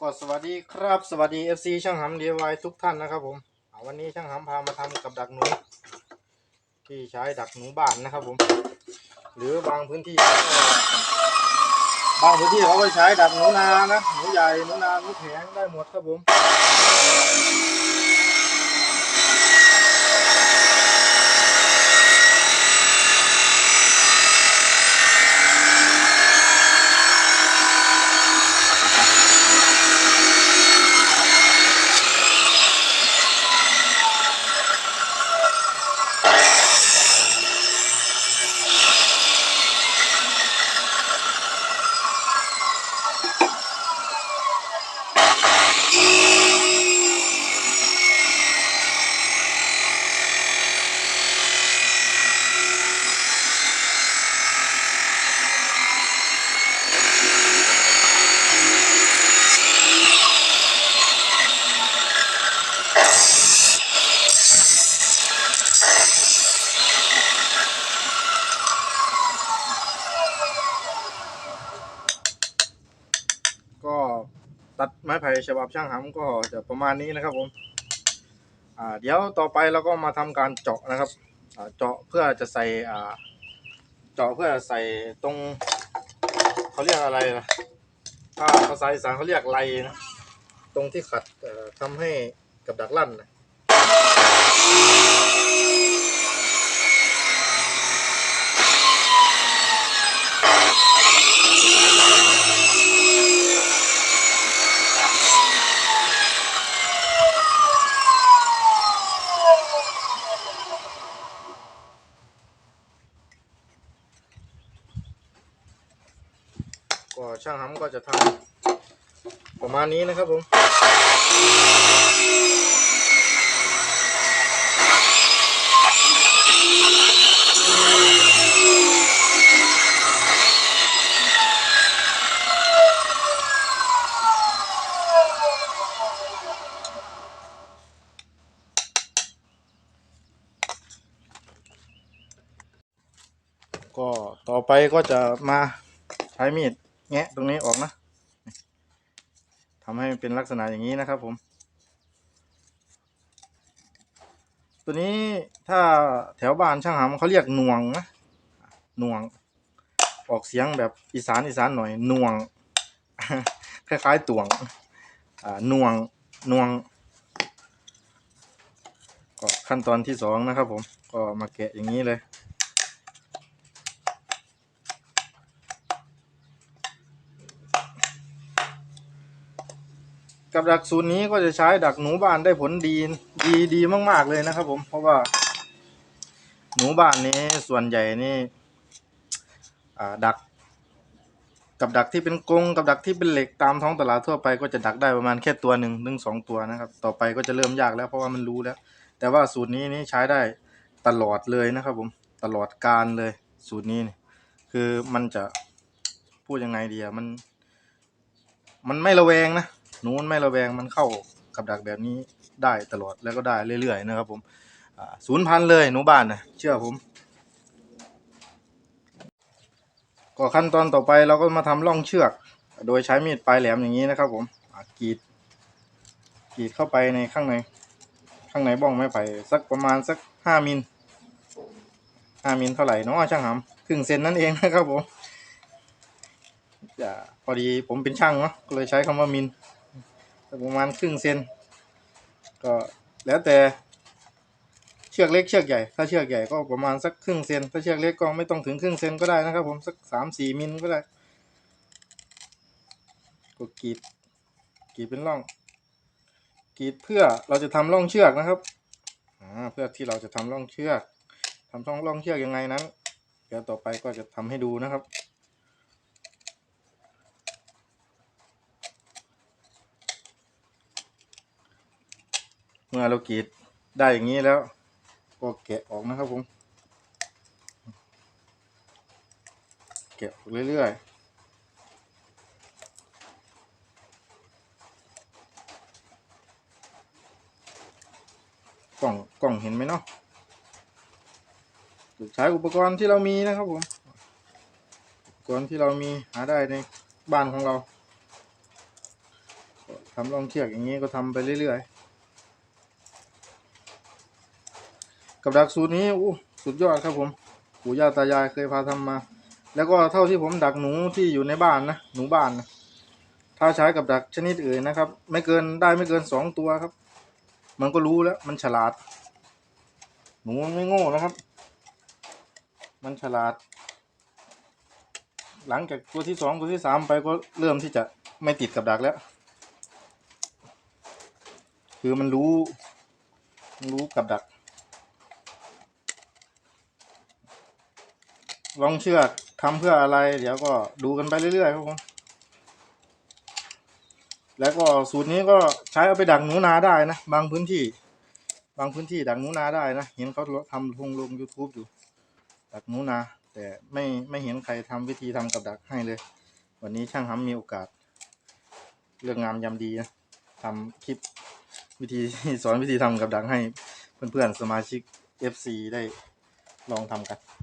ก็สวัสดีครับสวัสดี FC ช่างหำ DIY ทุกท่านนะครับผมวันนี้ช่างหำพามาทำกับดักหนู ที่ใช้ดักหนูบ้านนะครับผม หรือบางพื้นที่บางพื้นที่เขาก็ใช้ดักหนูนานะหนูใหญ่หนูนาหนูแข็งได้หมดครับผม ก็ตัด ไม้ไผ่ฉบับช่างหำก็จะประมาณนี้นะครับผมอ่าเดี๋ยวต่อไปเราก็มาทำการเจาะนะครับเจาะเพื่อจะใส่อ่าเจาะเพื่อใส่ตรงเขาเรียกอะไรนะถ้าภาษาอีสานเขาเรียกไรนะตรงที่ขัดเอ่อทำให้กับดักลั่นนะ ก็ ช่างหำก็จะทำประมาณนี้นะครับผมก็ต่อไปก็จะมาใช้มีด แงะตรงนี้ออกนะทำให้เป็นลักษณะอย่างนี้นะครับผม ตัวนี้ถ้าแถวบ้านช่างหำเขาเรียกหน่วงนะหน่วง ออกเสียงแบบอีสานอีสานหน่อยหน่วง คล้ายๆตวงอ่าหน่วงหน่วงก็ขั้นตอนที่สองนะครับผม ก็มาแกะอย่างนี้เลย กับดักสูตรนี้ก็จะใช้ดักหนูบ้านได้ผลดีดีดีมาก ๆเลยนะครับ ผมเพราะว่า หนูบ้านนี้ส่วนใหญ่นี่ดัก กับดักที่เป็นกรงกับดักที่เป็นเหล็กตามท้องตลาดทั่วไปก็จะดักได้ประมาณแค่ตัวหนึ่งถึงสองตัวนะครับ ต่อไปก็จะเริ่มยากแล้วเพราะว่ามันรู้แล้ว แต่ว่าสูตรนี้นี่ใช้ได้ตลอดเลยนะครับ ผมตลอดการเลย สูตรนี้นี่คือมันจะพูดยังไงดีอะมัน มันไม่ระแวงนะ หนูมันไม่ระแวงมันเข้ากับดักแบบนี้ได้ตลอดแล้วก็ได้เรื่อยๆนะครับ ผมศูนย์พันเลยหนูบ้านนะเชื่อผม ก็ขั้นตอนต่อไปเราก็มาทำร่องเชือก โดยใช้มีดปลายแหลมอย่างนี้นะครับ ผมกรีดกรีดเข้าไปในข้างในข้างในบ้องไม้ไผ่สักประมาณสักห้ามิลห้ามิลเท่าไหร่เนาะช่างหำครึ่งเซนนั่นเองนะครับผมจะพอดีผมเป็นช่างเนาะก็เลยใช้คำว่ามิล ประมาณครึ่งเซนก็แล้วแต่เชือกเล็กเชือกใหญ่ ถ้าเชือกใหญ่ก็ประมาณสักครึ่งเซนถ้าเชือกเล็กก็ไม่ต้องถึงครึ่งเซนก็ได้นะครับ ผมสักสามสี่มิลก็ได้ก็กรีดกรีดเป็นร่องกรีดเพื่อเราจะทำร่องเชือกนะครับเพื่อที่เราจะทำร่องเชือกทำช่องร่องเชือกยังไงนั้น เดี๋ยวต่อไปก็จะทำให้ดูนะครับ มื่อเรากรีดได้อย่างนี้แล้ว ก็แกะออกนะครับผมแกะออกเรื่อยๆกล่องกล่องเห็นไหมเนาะใช้อุปกรณ์ที่เรามีนะครับผมอุปกรณ์ที่เรามีหาได้ในบ้านของเราทำร่องเชือกอย่างนี้ก็ทำไปเรื่อยๆ กับดักสูตรนี้อู้สุดยอดครับผมปู่ย่าตายายเคยพาทำมา แล้วก็เท่าที่ผมดักหนูที่อยู่ในบ้านนะหนูบ้านนะถ้าใช้กับดักชนิดอื่นนะครับ ไม่เกินได้ไม่เกินสองตัวครับ มันก็รู้แล้วมันฉลาด หนูมันไม่โง่นะครับ มันฉลาด หลังจากตัวที่สองตัวที่สามไปก็เริ่มที่จะไม่ติดกับดักแล้ว คือมันรู้รู้กับดัก ลองเชื่อทำเพื่ออะไร เดี๋ยวก็ดูกันไปเรื่อยๆครับผมแล้วก็สูตรนี้ก็ใช้เอาไปดักหนูนาได้นะบางพื้นที่ บางพื้นที่ดักหนูนาได้นะเห็นเขาทำลงลง YouTube อยู่ ดักหนูนา แต่ไม่ไม่เห็นใครทำวิธีทำกับดักให้เลย วันนี้ช่างทำมีโอกาส เรื่องงามยาดีนะทำคลิปวิธีสอนวิธีทำกับดักให้เพื่อนๆสมาชิก FC ได้ลองทำกัน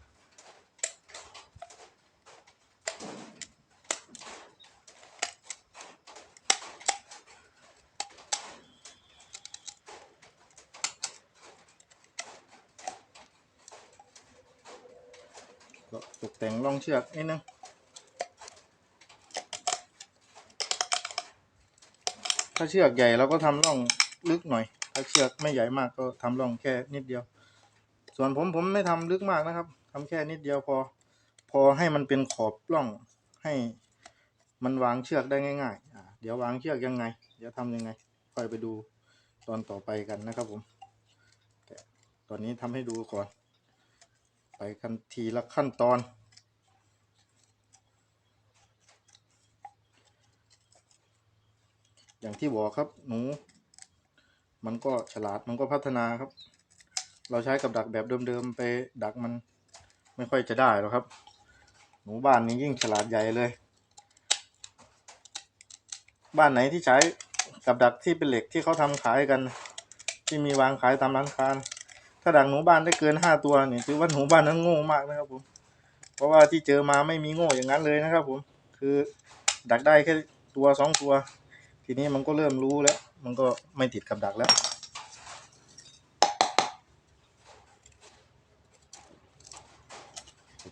ก็ตกแต่งร่องเชือกนิดนึงถ้าเชือกใหญ่เราก็ทำร่องลึกหน่อย ถ้าเชือกไม่ใหญ่มากก็ทำร่องแค่นิดเดียว ส่วนผมผมไม่ทำลึกมากนะครับทำแค่นิดเดียวพอ พอให้มันเป็นขอบร่องให้มันวางเชือกได้ง่ายๆอ่าเดี๋ยววางเชือกยังไง เดี๋ยวทำยังไงค่อยไปดูตอนต่อไปกันนะครับผมแต่ตอนนี้ทำให้ดูก่อน ไปกันทีละขั้นตอนอย่างที่บอกครับหนู มันก็ฉลาดมันก็พัฒนาครับ เราใช้กับดักแบบเดิมๆไปดักมันไม่ค่อยจะได้หรอกครับ หนูบ้านนี้ยิ่งฉลาดใหญ่เลย บ้านไหนที่ใช้กับดักที่เป็นเหล็กที่เขาทำขายกัน ที่มีวางขายตามร้านค้านะ ถ้าดักหนูบ้านได้เกินห้าตัวเนี่ยถือว่าหนูบ้านนั้นโง่มากนะครับผม เพราะว่าที่เจอมาไม่มีโง่อย่างนั้นเลยนะครับผม คือดักได้แค่ตัวสองตัว ทีนี้มันก็เริ่มรู้แล้ว มันก็ไม่ติดกับดักแล้ว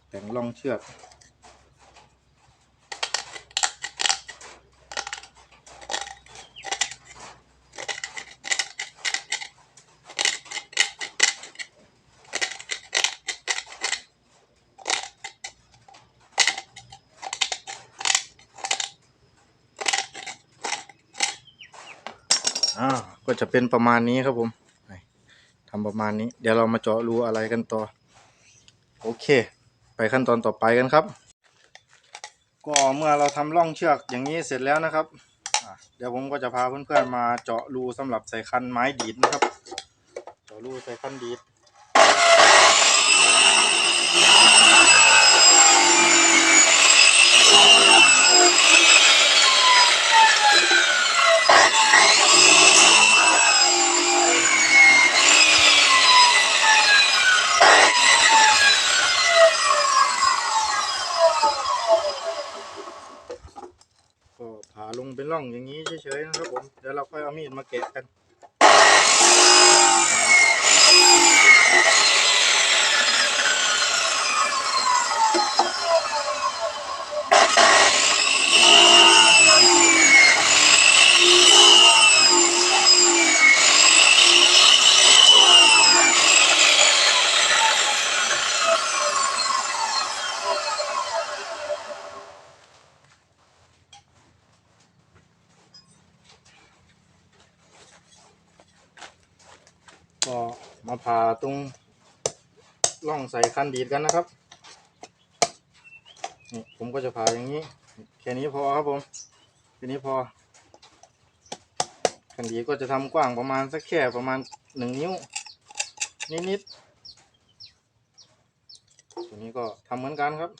แต่งล่องเชือก ก็จะเป็นประมาณนี้ครับผมทำประมาณนี้ เดี๋ยวเรามาเจาะรูอะไรกันต่อ โอเค ไปขั้นตอนต่อไปกันครับ ก็เมื่อเราทำร่องเชือกอย่างนี้เสร็จแล้วนะครับ เดี๋ยวผมก็จะพาเพื่อนๆมาเจาะรูสำหรับใส่คันไม้ดีดนะครับ เจาะรูใส่คันดีด ก็ผ่าลงเป็นร่องอย่างนี้เฉยๆนะครับผม เดี๋ยวเราค่อยเอามีดมาแกะกัน ก็มา ผ่าตรงล่องใส่คันดีดกันนะครับนี่ผมก็จะผ่าอย่างนี้ แค่นี้พอครับผมแค่นี้พอ คันดีก็จะทำกว้างประมาณสักแค่ประมาณหนึ่งนิ้ว นิดๆตัวนี้ก็ทำเหมือนกันครับ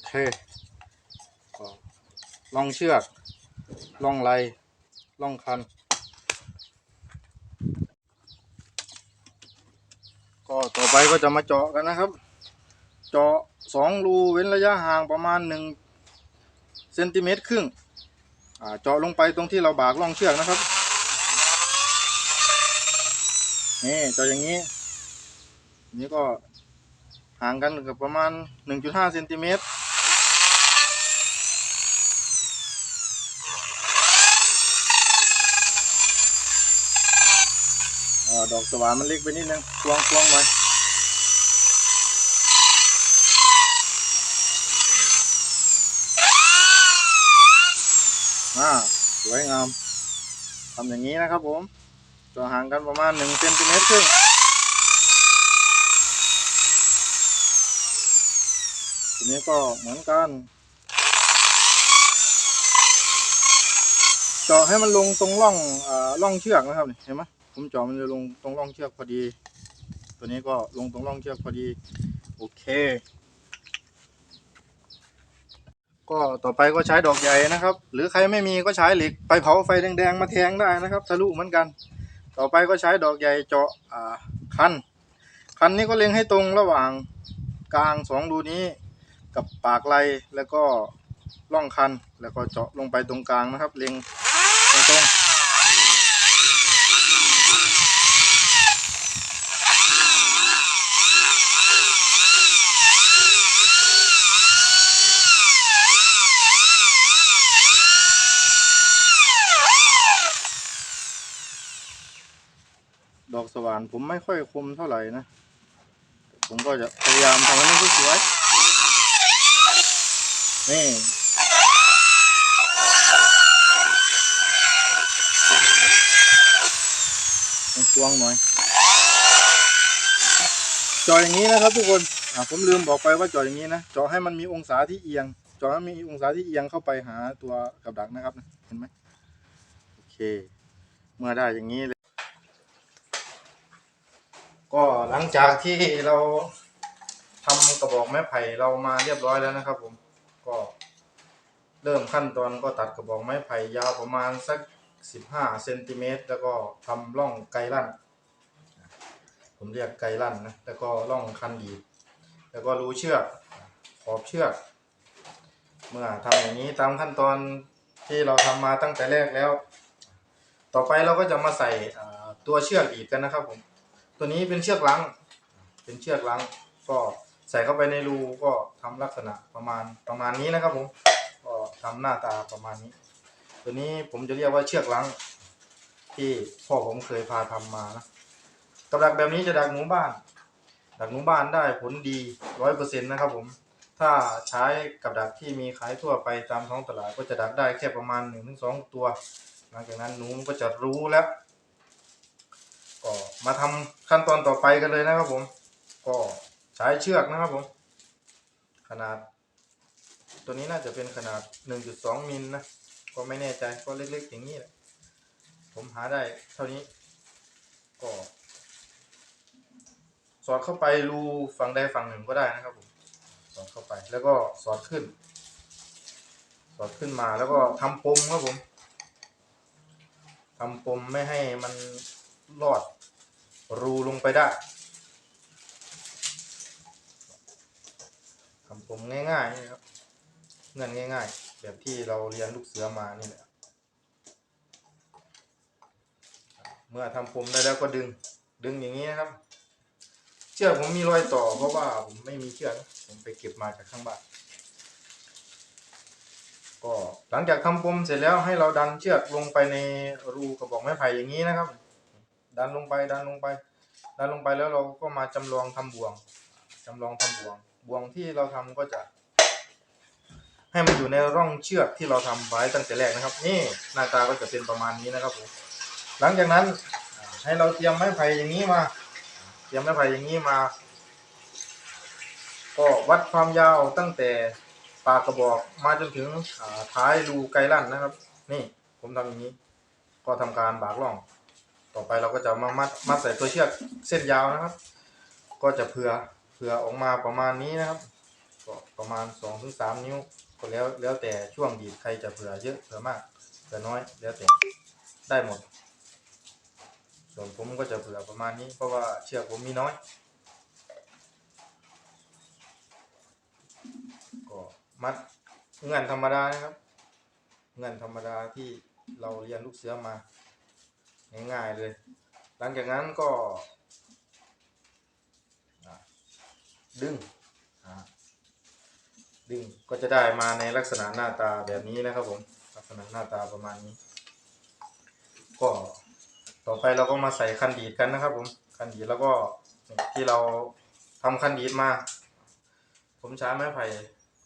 ก เคก็ล่องเชือกลองไหลลองคัน ก็ต่อไปก็จะมาเจาะกันนะครับ เจาะสองรูเว้นระยะห่างประมาณหนึ่งเซนติเมตรครึ่งเจาะลงไปตรงที่เราบากล่องเชือกนะครับ นี่เจาะอย่างนี้ นี่ก็ห่างกันกับประมาณ 1.5เซนติเมตร ดอกสว่านมันเล็กไปนิดนึงควงควงหน่อยอ่าสวยงามทำอย่างนี้นะครับผมจะห่างกันประมาณ1เซนติเมตรครึ่งทีนี้ก็เหมือนกันเจาะให้มันลงตรงร่องอ่าร่องเชือกนะครับเห็นไหม ผมจาะมันจะลงตรงร่องเชือกพอดี ตัวนี้ก็ลงตรงร่องเชือกพอดี โอเค ก็ต่อไปก็ใช้ดอกใหญ่นะครับ หรือใครไม่มีก็ใช้เหล็กไปเผาไฟแดงๆมาแทงได้นะครับทะลุเหมือนกัน ต่อไปก็ใช้ดอกใหญ่เจาะอ่าคันคันนี้ก็เล็งให้ตรงระหว่างกลางสองรูนี้กับปากไหลแล้วก็ร่องคันแล้วก็เจาะลงไปตรงกลางนะครับ เล็งๆ ดอกสว่านผมไม่ค่อยคมเท่าไหร่นะ ผมก็จะพยายามทำให้มันสวยๆนี่ต้องควงหน่อย จออย่างนี้นะครับทุกคนผมลืมบอกไปว่าจออย่างนี้นะจอให้มันมีองศาที่เอียงจอให้มีองศาที่เอียงเข้าไปหาตัวกับดักนะครับ เห็นไหมโอเค เมื่อได้อย่างนี้เลย ก็ หลังจากที่เราทำกระบอกไม้ไผ่เรามาเรียบร้อยแล้วนะครับ ผมก็เริ่มขั้นตอนก็ตัดกระบอกไม้ไผ่ยาวประมาณสักสิบห้าเซนติเมตรแล้วก็ทำร่องไกลลั่น ผมเรียกไกลลั่นนะแล้วก็ร่องคันดี แล้วก็รูเชือกขอบเชือก เมื่อทำอย่างนี้ตามขั้นตอนที่เราทำมาตั้งแต่แรกแล้ว ต่อไปเราก็จะมาใส่ตัวเชือกอีกกันนะครับผม ตัวนี้เป็นเชือกลัง เป็นเชือกลัง ก็ใส่เข้าไปในรูก็ทำลักษณะประมาณประมาณนี้นะครับผม ก็ทำหน้าตาประมาณนี้ ตัวนี้ผมจะเรียกว่าเชือกลัง ที่พ่อผมเคยพาทำมานะกับดักแบบนี้จะดักหนูบ้าน ดักหนูบ้านได้ผลดีร้อยเปอร์เซ็นต์นะครับผม ถ้าใช้กับดักที่มีขายทั่วไปตามท้องตลาดก็จะดักได้แค่ประมาณหนึ่งถึงสองตัว หลังจากนั้นหนูก็จะรู้แล้ว ก็มาทำขั้นตอนต่อไปกันเลยนะครับผม ก็ใช้เชือกนะครับผม ขนาด ตัวนี้น่าจะเป็นขนาด 1.2 มิลนะ ก็ไม่แน่ใจก็เล็กๆอย่างนี้แหละผมหาได้เท่านี้ ก็ สอดเข้าไปรูฝั่งใดฝั่งหนึ่งก็ได้นะครับผมสอดเข้าไปแล้วก็สอดขึ้น สอดขึ้นมาแล้วก็ทำปมครับผมทำปมไม่ให้มัน ลอดรูลงไปได้ทำปมง่ายๆนี่ครับเงื่อนง่าย ๆ แบบที่เราเรียนลูกเสือมานี่แหละเมื่อทำปมได้แล้วก็ดึงดึงอย่างนี้นะครับ เชือกผมมีรอยต่อเพราะว่าผมไม่มีเชือกผมไปเก็บมาจากข้างบ้านก็หลังจากทำปมเสร็จแล้วให้เราดันเชือกลงไปในรูกระบอกไม้ไผ่อย่างนี้นะครับ ดันลงไปดันลงไป ดันลงไปแล้วเราก็มาจำลองทำบ่วงจำลองทำบ่วง บ่วงที่เราทำก็จะ ให้มันอยู่ในร่องเชือกที่เราทำไว้ตั้งแต่แรกนะครับ นี่หน้าตาก็จะเป็นประมาณนี้นะครับผมหลังจากนั้นให้เราเตรียมไม้ไผ่อย่างนี้มา เตรียมไม้ไผ่อย่างนี้มา ก็วัดความยาวตั้งแต่ปากกระบอกมาจนถึงท้ายรูไกลลั่นนะครับ นี่ผมทำอย่างนี้ ก็ทำการบากล่อง ต่อไปเราก็จะมามัดมัดใส่ตัวเชือกเส้นยาวนะครับ ก็จะเผื่อเผื่อออกมาประมาณนี้นะครับก็ประมาณสองถึงสามนิ้วก็แล้วแล้วแต่ช่วงบีบใครจะเผื่อเยอะเผื่อมากเผื่อน้อยแล้วแต่ได้หมด ส่วนผมก็จะเผื่อประมาณนี้เพราะว่าเชือกผมมีน้อยก็มัดเงื่อนธรรมดานะครับ เงื่อนธรรมดาที่เราเรียนลูกเสือมา ง่ายๆเลย หลังจากนั้นก็ ดึงดึงก็จะได้มาในลักษณะหน้าตาแบบนี้นะครับผมลักษณะหน้าตาประมาณนี้ ก็ต่อไปเราก็มาใส่คันดีดกันนะครับ ผมคันดีดแล้วก็ที่เราทำคันดีดมา ผมใช้ไม้ไผ่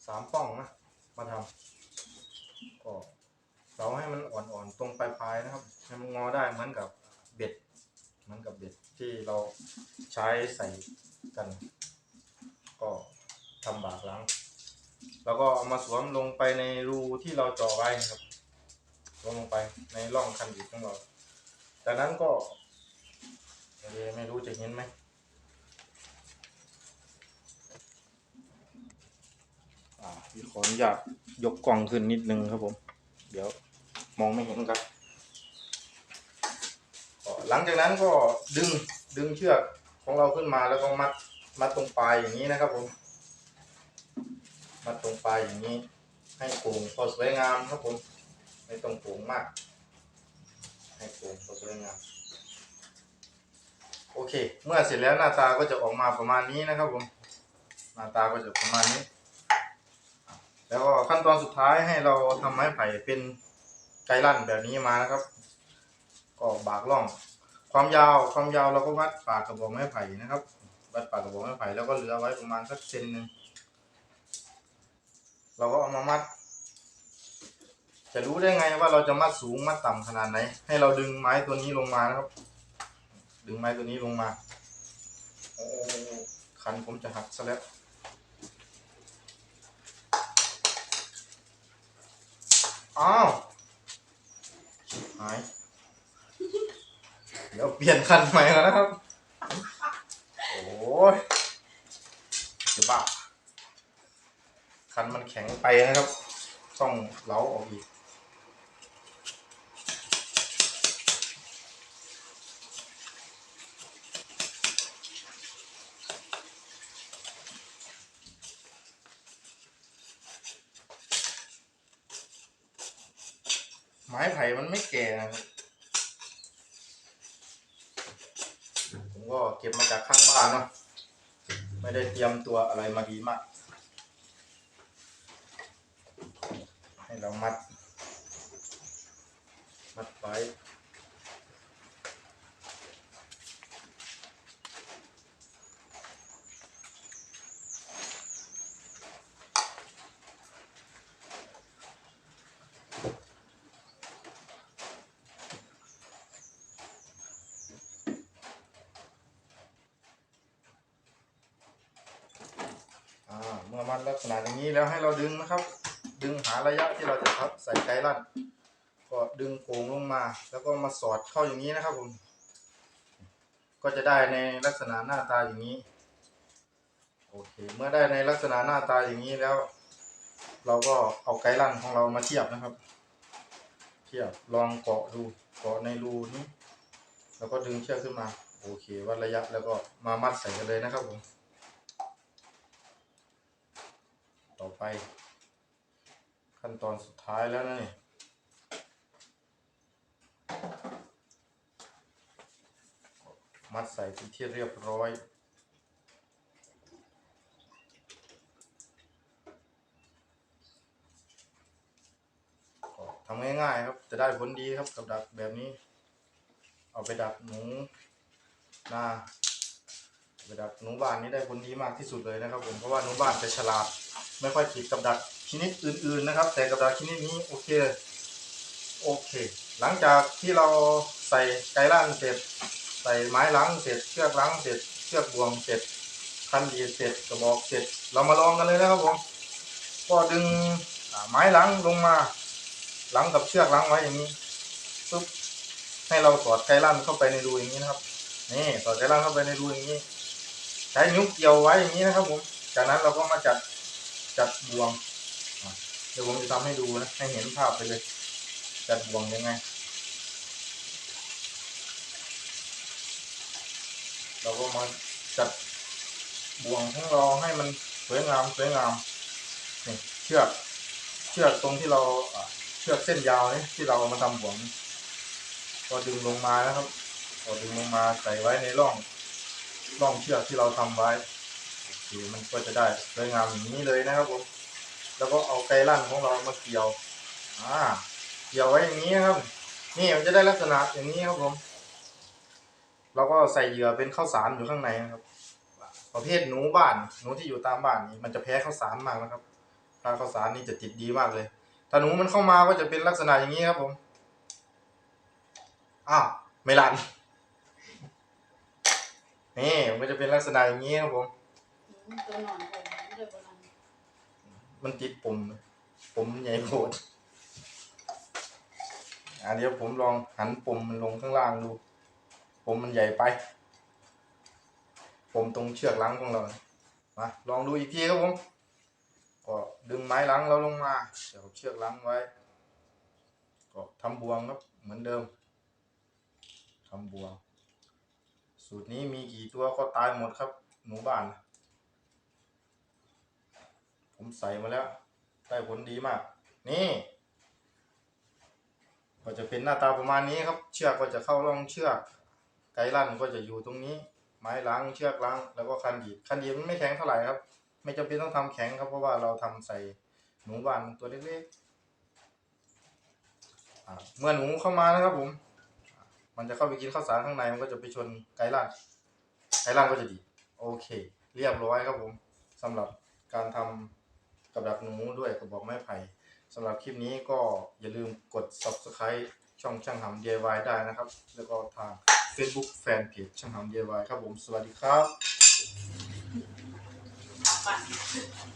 สามป้องนะมาทำก็ เราให้มันอ่อนๆตรงปลายๆนะครับให้มันงอได้เหมือนกับเบ็ดเหมือนกับเบ็ดที่เราใช้ใส่กัน ก็ทำบากหล้างแล้วก็เอามาสวมลงไปในรูที่เราเจาะไว้นะครับสวมลงไปในร่องคันดีดของเราจากนั้นก็ไม่รู้จะเห็นไหมอ่าพี่ขออนุญาตยกกล่องขึ้นนิดนึงครับผม เดี๋ยวมองไม่เห็นครับ หลังจากนั้นก็ดึงดึงเชือกของเราขึ้นมาแล้วก็มัดมัดตรงปลายอย่างนี้นะครับผมมัดตรงปลายอย่างนี้ ให้โป่งพอสวยงามครับผมไม่ต้องโป่งมาก ให้โป่งพอสวยงามโอเค เมื่อเสร็จแล้วหน้าตาก็จะออกมาประมาณนี้นะครับผม หน้าตาก็จะประมาณนี้ แล้วก็ขั้นตอนสุดท้ายให้เราทำไม้ไผ่เป็นไกลั่นแบบนี้มานะครับ ก็บากล่อง ความยาวความยาวเราก็วัดปากกระบอกไม้ไผ่นะครับ วัดปากกระบอกไม้ไผ่แล้วก็เหลือไว้ประมาณสักเซนหนึ่งเราก็เอามามัด จะรู้ได้ไงว่าเราจะมัดสูงมัดต่ำขนาดไหน ให้เราดึงไม้ตัวนี้ลงมานะครับ ดึงไม้ตัวนี้ลงมา โอ้คันผมจะหักซะแล้ว อ้าวหาย เดี๋ยวเปลี่ยนคันใหม่แล้วนะครับ โอ้ยจะบ้าคันมันแข็งไปนะครับ ต้องเล้าออกอีก ไข่มันไม่แก่นะครับผมก็เก็บมาจากข้างบ้านเนาะไม่ได้เตรียมตัวอะไรมาดีมาก ให้เรามัด มัดไว้ มื่อมัดลักษณะอย่างนี้แล้วให้เราดึงนะครับ ดึงหาระยะที่เราจะพับใส่ไกลันก็ดึงโค้งลงมา แล้วก็มาสอดเข้าอย่างนี้นะครับผมก็จะได้ในลักษณะหน้าตาอย่างนี้โอเคเมื่อได้ในลักษณะหน้าตาอย่างนี้แล้ว เราก็เอาไกลันของเรามาเทียบนะครับ เทียบลองเกาะดูเกาะในรูนี้แล้วก็ดึงเชือกขึ้นมา โอเควัดระยะแล้วก็มามัดใส่กันเลยนะครับผม ต่อไป ขั้นตอนสุดท้ายแล้วนะนี่มัดใส่เป็นที่เรียบร้อยทำง่ายๆครับจะได้ผลดีครับกับดักแบบนี้ เอาไปดักหนูนาไปดักหนูบ้านนี้ได้ผลดีมากที่สุดเลยนะครับผมเพราะว่าหนูบ้านจะฉลาด ไม่ค่อยติดกับดักชนิดอื่น ๆนะครับ แต่กับดักชนิดนี้โอเคโอเค หลังจากที่เราใส่ไกล่านเสร็จ ใส่ไม้ล้างเสร็จเชือกล้างเสร็จเชือกบ่วงเสร็จคันดีเสร็จกระบอกเสร็จ เรามาลองกันเลยนะครับผมก็ดึงไม้ล้างลงมาล้างกับเชือกล้างไว้อย่างนี้ปุ๊บให้เราสอดไกล่านเข้าไปในรูอย่างนี้นะครับนี่สอดไกล่านเข้าไปในรูอย่างนี้ ใช้นิ้วเกี่ยวไว้อย่างนี้นะครับผมจากนั้นเราก็มาจัด จัดบวงเดี๋ยวผมจะทำให้ดูนะ ให้เห็นภาพไปเลย จัดบวงยังไง เราก็มาจัดบวงของเราให้มันสวยงามสวยงามนี่เชือกเชือกตรงที่เราเชือกเส้นยาวนี่ที่เราเอามาทำบวงก็ดึงลงมานะครับก็ดึงลงมาใส่ไว้ในร่องร่องเชือกที่เราทำไว้ โอมันก็จะได้สวยงามอย่างนี้เลยนะครับผมแล้วก็เอาไกลลั่นของเรามาเกี่ยวอ่าเกี่ยวไว้อย่างนี้ครับ นี่มันจะได้ลักษณะอย่างนี้ครับผมเราก็ใส่เหยื่อเป็นข้าวสารอยู่ข้างในนะครับ ประเภทหนูบ้านหนูที่อยู่ตามบ้านนี่มันจะแพ้ข้าวสารมากนะครับถ้าข้าวสารนี่จะติดดีมากเลยถ้าหนูมันเข้ามาก็จะเป็นลักษณะอย่างนี้ครับผมอ้าวไม่รันนี่มันจะเป็นลักษณะอย่างนี้ครับผม มตัวหนอนผมเดือบรันมันติดปุ่มปุ่มใหญ่โพดอะเดี๋ยวผมลองหันปุ่มมันลงข้างล่างดู ปุ่มมันใหญ่ไป ปุ่มตรงเชือกลังของเรามาลองดูอีกทีครับผม ก็ดึงไม้ลังเราลงมาเดี๋ยวเชือกลังไว้ ก็ทำบวงครับเหมือนเดิมทำบวง สูตรนี้มีกี่ตัวก็ตายหมดครับหนูบ้าน ผมใส่มาแล้ว ได้ผลดีมาก นี่ ก็จะเป็นหน้าตาประมาณนี้ครับ เชือกก็จะเข้าร่องเชือก ไกด์ลั่นก็จะอยู่ตรงนี้ ไม้ล้างเชือกล้าง แล้วก็คันดีดคันดีดมันไม่แข็งเท่าไหร่ครับ ไม่จำเป็นต้องทำแข็งครับ เพราะว่าเราทำใส่หนูบานตัวเล็กๆเมื่อหนูเข้ามานะครับผม มันจะเข้าไปกินข้าวสารข้างในมันก็จะไปชนไกด์ลั่นไกด์ลั่นก็จะดี โอเค เรียบร้อยครับผมสำหรับการทำ กับดักหนูด้วยกระบอกไม้ไผ่สำหรับคลิปนี้ก็อย่าลืมกด subscribe ช่องช่างหำ DIY ได้นะครับ แล้วก็ทาง Facebook Fanpage ช่างหำ DIY ครับผม สวัสดีครับ